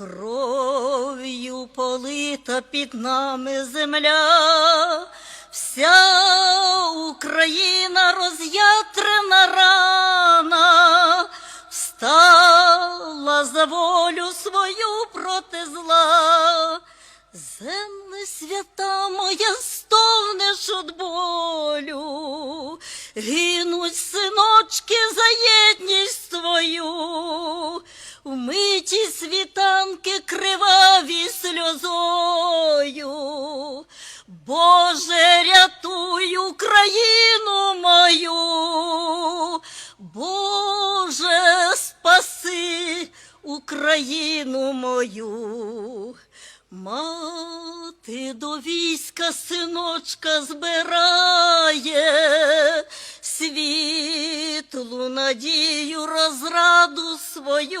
Кров'ю полита під нами земля, вся Україна роз'ятрена рана, встала за волю свою проти зла. Земле свята моя стогнеш од болю, гинуть синочки за єдність твою, вмиті світанки криваві сльозою. Боже, рятуй Україну мою, Боже, спаси Україну мою. Мати до війська синочка збирає світлу надію розраду свою.